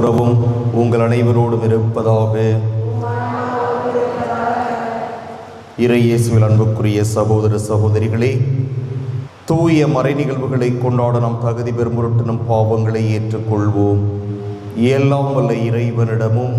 உறவும் உங்கள் அனைவரோடும் இருப்பதாக. இறையேசுவில் அன்புக்குரிய சகோதர சகோதரிகளே தூய மறை நிகழ்வுகளை கொண்டாட நாம் தகுதி பெறும் பொருட்டு நம் பாவங்களை ஏற்றுக்கொள்வோம். எல்லாம் வல்ல இறைவனிடமும்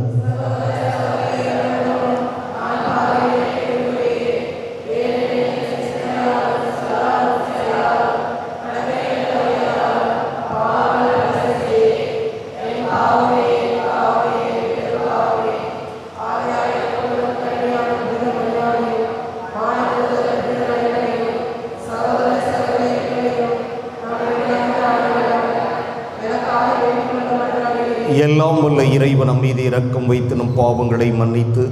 வல்ல இறைவன் மீது இரக்கம் வைத்து நம் பாவங்களை மன்னித்து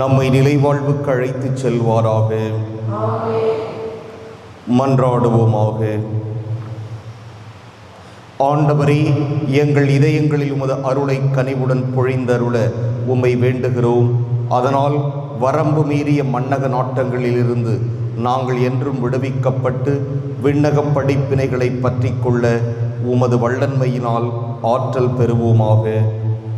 நம்மை நிலைவாழ்வுக்கு அழைத்து செல்வாராக. மன்றாடுவோமாக. ஆண்டவரே எங்கள் இதயங்களில் உமது அருளை கனிவுடன் பொழிந்தருள உம்மை வேண்டுகிறோம். அதனால் வரம்பு மீறிய மன்னக நாட்டங்களிலிருந்து நாங்கள் என்றும் விடுவிக்கப்பட்டு விண்ணக படிப்பினைகளை பற்றி கொள்ள உமது வல்லன்மையினால் ஆற்றல் பெறுவோமாக.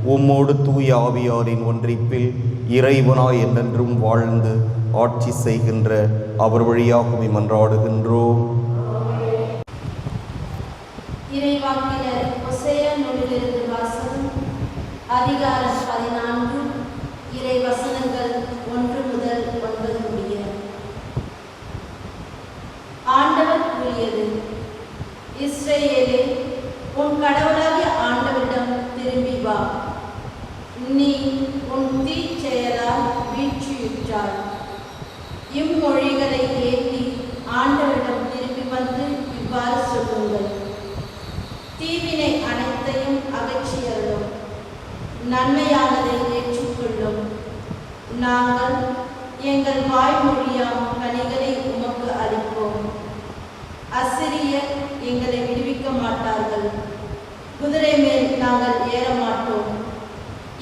உம்மோடு தூய ஆவியாரின் ஒன்றிப்பில் இறைவனாய் என்றென்றும் வாழ்ந்து ஆட்சி செய்கின்ற அவர் வழியாகவே மன்றாடுகின்றோம் அதிகாரம் பதினான்கு இறை வசனங்கள் ஒன்று முதல் ஒன்பது முடிய ஆண்டவர் கூறியது இஸ்ரேலே உன் கடவுளாகிய ஆண்டவரிடம் திரும்பி வா நீ உன் தீச்செயலால் வீழ்ச்சியுற்றாய் இம்மொழிகளை ஏற்றி ஆண்டவரிடம் திரும்பி வந்து இவ்வாறு சொல்லுங்கள். தீவினை அனைத்தையும் அகற்றியருளும். நன்மையானதை ஏற்றுக்கொள்ளும். நாங்கள் எங்கள் வாய்மொழியாம் கனிகளை உமக்கு அளிப்போம். அசிரியர் எங்களை விடுவிக்க மாட்டார்கள். குதிரை மேல் நாங்கள் ஏற மாட்டோம்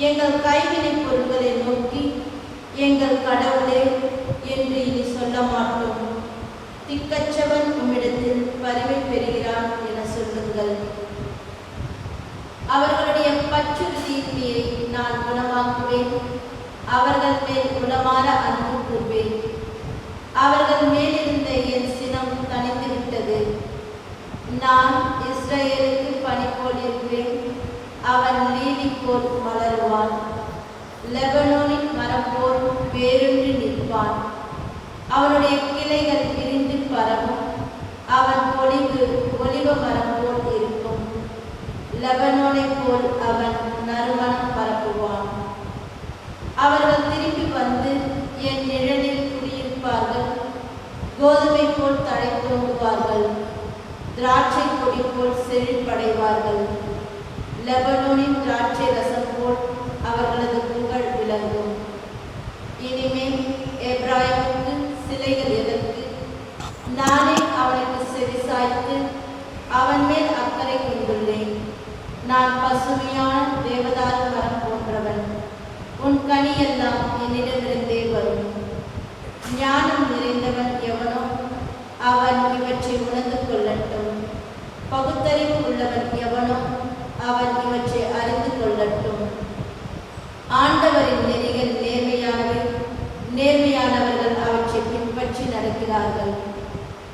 எங்கள் கைவினை பொருட்களை நோக்கி எங்கள் கடவுளே என்று இனி சொல்ல மாட்டோம். திக்கச்சவன் உம்மிடத்தில் பரிவை பெறுகிறான் என சொல்லுங்கள். அவர்களுடைய பச்சுறுதியின்மையை நான் குணமாக்குவேன். அவர்கள் மேல் குணமான அன்பு கூறுவேன் அவர்கள் மேலிருந்த என் சினம் தணிந்து விட்டது. நான் இஸ்ரேலுக்கு பணி போல் இருப்பேன். அவன் லீலி போல் மலருவான். லெபனோனின் மரம் வேரூன்றி நிற்பான். அவனுடைய கிளைகள் பிரிந்து பரவும். அவன் பொழிவு ஒலிவ மரம் போல் இருக்கும். லெபனோனைப் போல் அவன் நறுமணம் பரப்புவான். அவர்கள் திரும்பி வந்து என் நிழலில் குடியிருப்பார்கள். கோதுமை போல் தழைத்தோங்குவார்கள் திராட்சை கொடி போல் செழிப்படைவார்கள் லெபனோனின் திராட்சை ரசம் போல் அவர்களது புகழ் விளங்கும். இனிமேல் எப்ராயிமுக்கு சிலைகள் எதற்கு? நானே அவனுக்கு செவிசாய்த்து அவன் மேல் அக்கறை கொண்டுள்ளேன். நான் பசுமையான தேவதார மரம் போன்றவன். உன் கனியெல்லாம் என்னிடமிருந்தே வரும். ஞானம் நிறைந்தவன் எவனோ? அவன் இவற்றை உணர்ந்து கொள்ளட்டும். பகுத்தறிவு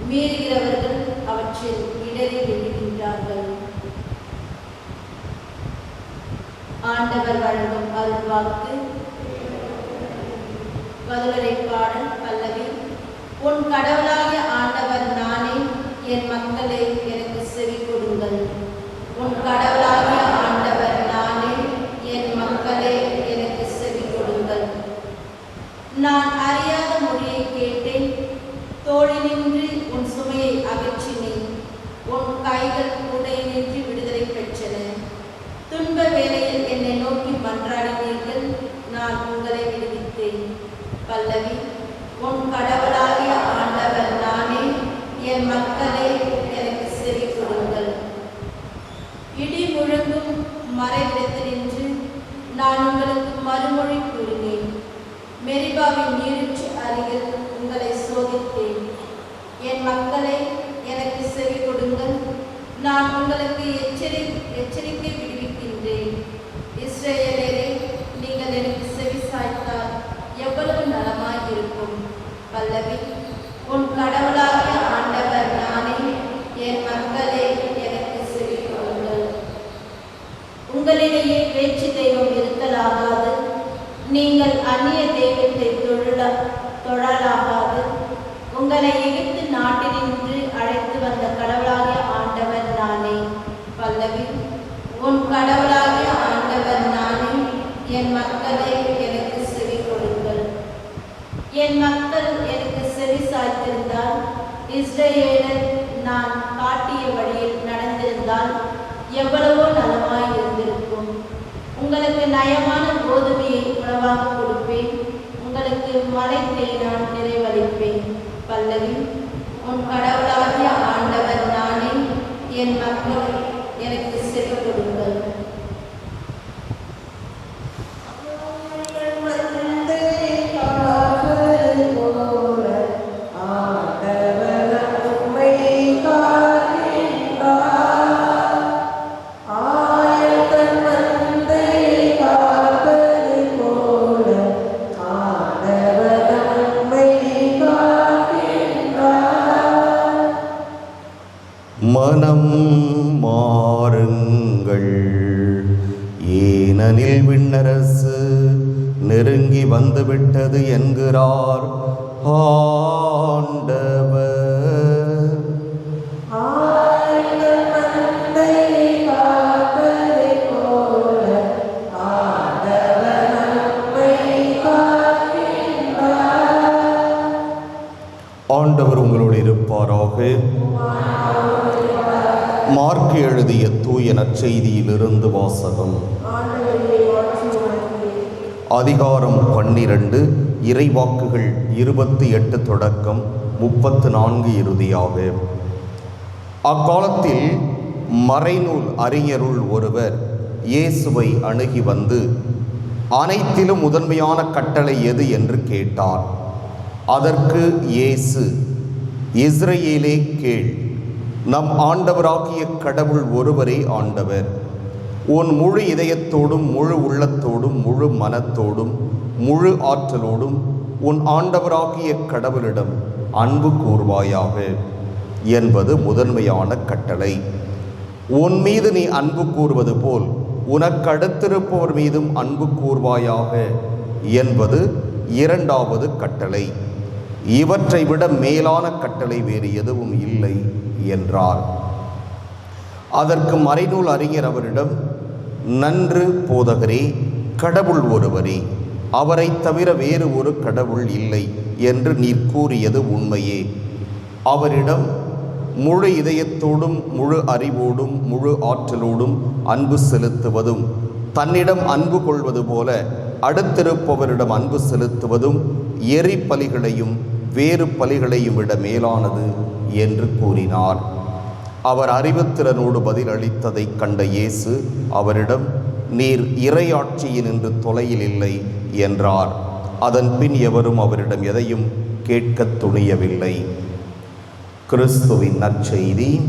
மீறுகிறவர்கள் அவற்றில் இடறி விழுகின்றார்கள் ஆண்டவர் வழங்கும் அருள்வாக்கு பதிலுரை பாடல் பல்லவி உன் கடவுளாகிய ஆண்டவர் நானே என் மக்களே என்றும் மறைவிடத்தில் நின்று நான் உங்களுக்கு மறுமொழி கூறினேன். மெரிபாவின் நீரூற்று அருகில் உங்களை சோதித்தேன். என் மக்களை எனக்கு செவி கொடுங்கள். நான் உங்களுக்கு எச்சரி எச்சரிக்கை விடுவிக்கின்றேன். இஸ்ரேலரே நீங்கள் எனக்கு செவி சாய்த்தால் எவ்வளவு நலமாய் இருக்கும் பல்லவி உன் கடவுளாக நீங்கள் அந்நிய தெய்வத்தை தொழல தொழலாகாது. உங்களை எகிப்து நாட்டினின்று அழைத்து வந்த கடவுளாகிய ஆண்டவர் நானே. பல்லவி உன் கடவுளாகிய ஆண்டவர் நானே. என் மக்களை எனக்கு செவி கொடுங்கள். என் மக்கள் எனக்கு செவி சாய்த்திருந்தால் இஸ்ரேலர் நான் காட்டிய வழியில் நடந்திருந்தால் எவ்வளவோ நலமாய் இருந்திருக்கும். உங்களுக்கு நயமான கோதுமை உணவாக கொடுப்பேன். உங்களுக்கு மலை நான் நிறைவளிப்பேன். பல்லவி உன் கடவுளாகிய ஆண்டவர் நானே. என் மக்களுக்கு இருப்பாராக மார்க் எழுதிய தூய நற்செய்தியிலிருந்து வாசகம். அதிகாரம் பன்னிரண்டு இறைவாக்குகள் இருபத்தி எட்டு தொடக்கம் முப்பத்து நான்கு இறுதியாக அக்காலத்தில் மறைநூல் அறிஞருள் ஒருவர் இயேசுவை அணுகி வந்து அனைத்திலும் முதன்மையான கட்டளை எது? என்று கேட்டார். அதற்கு இயேசு இஸ்ரேலே கேள். நம் ஆண்டவராகிய கடவுள் ஒருவரே ஆண்டவர். உன் முழு இதயத்தோடும் முழு உள்ளத்தோடும் முழு மனத்தோடும் முழு ஆற்றலோடும் உன் ஆண்டவராகிய கடவுளிடம் அன்பு கூர்வாயாக என்பது முதன்மையான கட்டளை. உன் மீது நீ அன்பு கூறுவது போல் உனக்கு அடுத்திருப்பவர் மீதும் அன்பு கூர்வாயாக என்பது இரண்டாவது கட்டளை. இவற்றை விட மேலான கட்டளை வேறு எதுவும் இல்லை என்றார். அதற்கு மறைநூல் அறிஞர் அவரிடம் நன்று போதகரே கடவுள் ஒருவரே அவரை தவிர வேறு ஒரு கடவுள் இல்லை என்று நீர் கூறியது உண்மையே. அவரிடம் முழு இதயத்தோடும் முழு அறிவோடும் முழு ஆற்றலோடும் அன்பு செலுத்துவதும் தன்னிடம் அன்பு கொள்வது போல அடுத்திருப்பவரிடம் அன்பு செலுத்துவதும் எரிப்பலிகளையும் வேறு பலிகளையும் விட மேலானது என்று கூறினார். அவர் அறிவுத்திறனோடு பதிலளித்ததைக் கண்ட இயேசு அவரிடம் நீர் இறையாட்சியில் நின்று தொலையில் இல்லை என்றார். அதன் பின் எவரும் அவரிடம் எதையும் கேட்கத் துணியவில்லை. கிறிஸ்துவின் நற்செய்தி.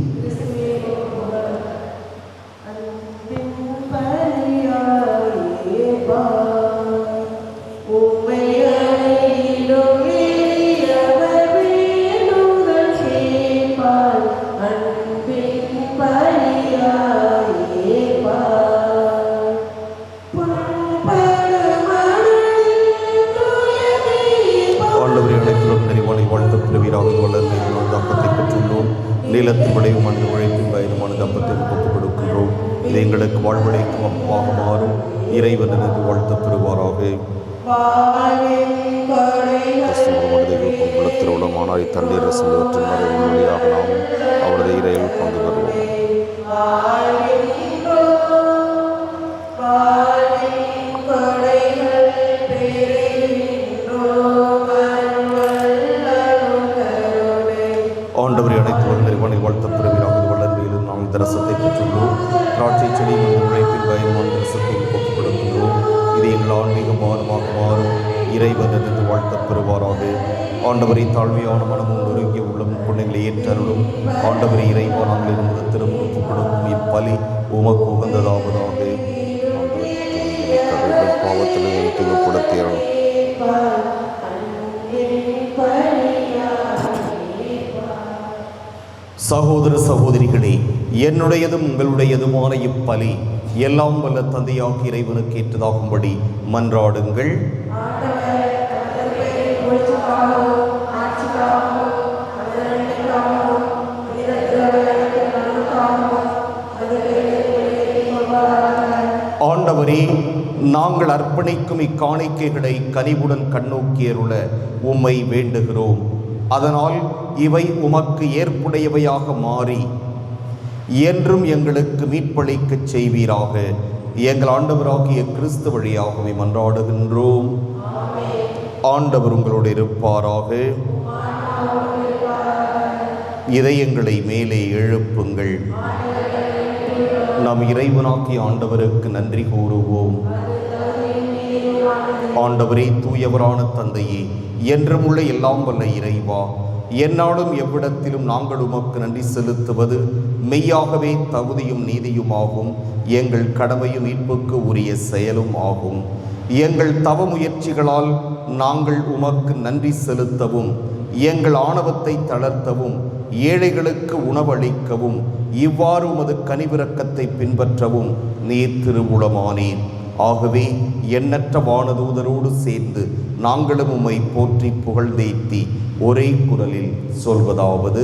இது எங்களுக்கு வாழ்வழைக்கும் அப்பாக மாறும் இறைவன் எனக்கு வாழ்த்த பெறுவாராக குளத்தில் உள்ள மானாய் தண்ணீர் ரசங்கத்தின் மறைவு உண்மையாக நாமும் அவரது இறையில் பங்கு பெறுவோம். விசுவாசத்தை பெற்றுள்ளோம் திராட்சை செடி உழைப்பின் பயன் மந்திரசத்தில் ஒப்புக் கொடுக்கின்றோம் இது எங்கள் ஆன்மீக மாறுமாக மாறும். இறைவனது வாழ்த்த பெறுவாராக. ஆண்டவரை தாழ்மையான மனமும் நொறுங்கிய உள்ளம் பிள்ளைகளை ஏற்றருளும் ஆண்டவரை இறைவானாங்களிடம் திரும்ப ஒப்புக் இப்பலி உமக்கு உகந்ததாவதாக. பாவத்தினை துணிப்படுத்தியாலும் சகோதர சகோதரிகளே என்னுடையதும் உங்களுடையதுமான இப்பலி எல்லாம் வல்ல தந்தையாகி இறைவனுக்கு ஏற்றதாகும்படி மன்றாடுங்கள். ஆண்டவரே நாங்கள் அர்ப்பணிக்கும் இக்காணிக்கைகளை கனிவுடன் கண்ணோக்கியருள உம்மை வேண்டுகிறோம். அதனால் இவை உமக்கு ஏற்புடையவையாக மாறி என்றும் எங்களுக்கு மீட்பளிக்கச் செய்வீராக. எங்கள் ஆண்டவராகிய கிறிஸ்து வழியாகவே மன்றாடுகின்றோம். ஆண்டவர் உங்களோடு இருப்பாராக. இதயங்களை மேலே எழுப்புங்கள். நாம் இறைவனாகிய ஆண்டவருக்கு நன்றி கூறுவோம். ஆண்டவரே தூயவரான தந்தையே என்றும் உள்ள எல்லாம் வல்ல இறைவா என்னாலும் எவ்விடத்திலும் நாங்கள் உமக்கு நன்றி செலுத்துவது. மெய்யாகவே தகுதியும் நீதியுமாகும். எங்கள் கடமையும் மீட்புக்கு உரிய செயலும் ஆகும். எங்கள் தவ முயற்சிகளால் நாங்கள் உமக்கு நன்றி செலுத்தவும் எங்கள் ஆணவத்தை தளர்த்தவும் ஏழைகளுக்கு உணவளிக்கவும் இவ்வாறு உமது கனிவிறக்கத்தை பின்பற்றவும் நீர் திருவுளமானீர் ஆகவே எண்ணற்ற வானதூதரோடு சேர்ந்து நாங்களும் உம்மை போற்றி புகழ்ந்தேத்தி ஒரே குரலில் சொல்வதாவது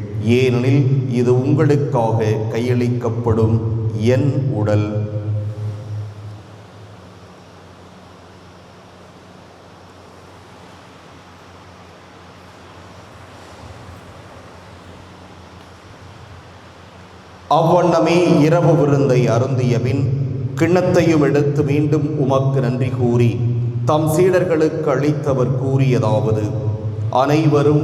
ஏனெனில் இது உங்களுக்காக கையளிக்கப்படும் என் உடல். அவ்வண்ணமே இரவு விருந்தை அருந்திய பின் கிண்ணத்தையும் எடுத்து மீண்டும் உமக்கு நன்றி கூறி தம் சீடர்களுக்கு அளித்தவர் கூறியதாவது அனைவரும்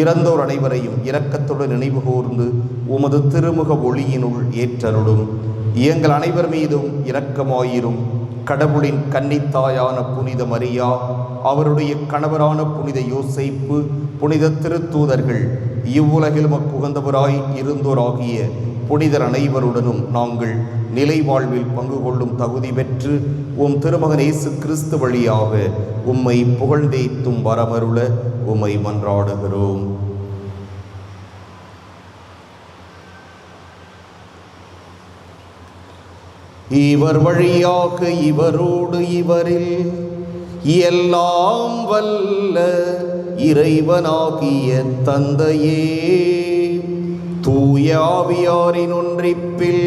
இறந்தோர் அனைவரையும் இரக்கத்துடன் நினைவு கூர்ந்து உமது திருமுக ஒளியினுள் ஏற்றருளும். எங்கள் அனைவர் மீதும் இரக்கமாயிரும். கடவுளின் கன்னித்தாயான புனித மரியா அவருடைய கணவரான புனித யோசைப்பு புனித திருத்தூதர்கள் இவ்வுலகில் மக்குகந்தவராய் இருந்தோராகிய புனிதர் அனைவருடனும் நாங்கள் நிலை வாழ்வில் பங்கு கொள்ளும் தகுதி பெற்று உம் திருமகன் இயேசு கிறிஸ்து வழியாக உம்மை புகழ்ந்தேத்தும் வரமருள உம்மை மன்றாடுகிறோம். இவர் வழியாக இவரோடு இவரில் எல்லாம் வல்ல இறைவனாகிய தந்தையே தூயாவியாரின் ஒன்றிப்பில்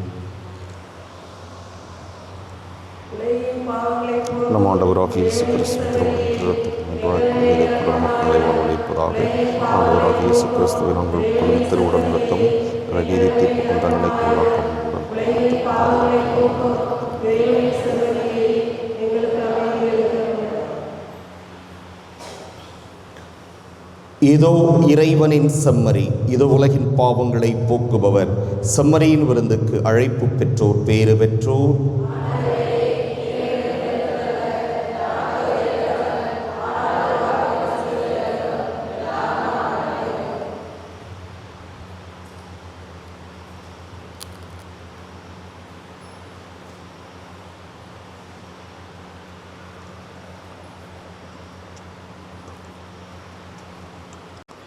நம் ஆண்டவராக இயேசு கிறிஸ்து திருமணம் ஆண்டவராக இயேசு கிறிஸ்துவை நாங்கள் கொள்ளும் திருவுடன் நிறுத்தம் நீதி தீர்ப்புக்கும் தண்டனைக்கும் உள்ளாக்கம் இதோ இறைவனின் செம்மறி இதோ உலகின் பாவங்களை போக்குபவர். செம்மறியின் விருந்துக்கு அழைப்பு பெற்றோர் பேறு பெற்றோர்.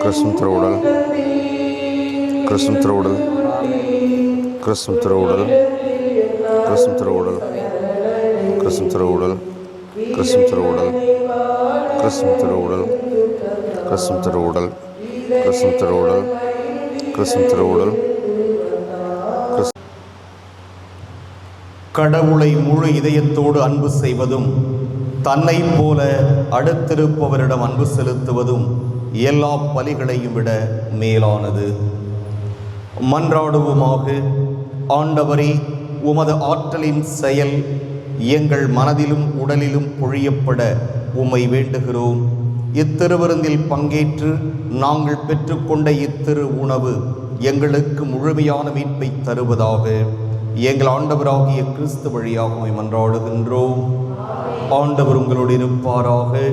கிறிஸ்துவின் திருவுடல் கிறிஸ்துவின் திருவுடல் கிறிஸ்துவின் திருவுடல் கிறிஸ்துவின் திருவுடல் கிறிஸ்துவின் திருவுடல் கிறிஸ்துவின் திருவுடல் கிறிஸ்துவின் திருவுடல் கிறிஸ்துவின் திருவுடல் கிறிஸ்துவின் திருவுடல் கிறிஸ்துவின் திருவுடல் கடவுளை முழு இதயத்தோடு அன்பு செய்வதும் தன்னை போல அடுத்திருப்பவரிடம் அன்பு செலுத்துவதும் எல்லா பலிகளையும் விட மேலானது. மன்றாடுவோமாக ஆண்டவரே உமது ஆற்றலின் செயல் எங்கள் மனதிலும் உடலிலும் பொழியப்பட உம்மை வேண்டுகிறோம். இத்திருவிருந்தில் பங்கேற்று நாங்கள் பெற்றுக்கொண்ட இத்திரு உணவு எங்களுக்கு முழுமையான மீட்பை தருவதாக எங்கள் ஆண்டவராகிய கிறிஸ்து வழியாக மன்றாடுகின்றோம். ஆண்டவர் உங்களோடு இருப்பாராக.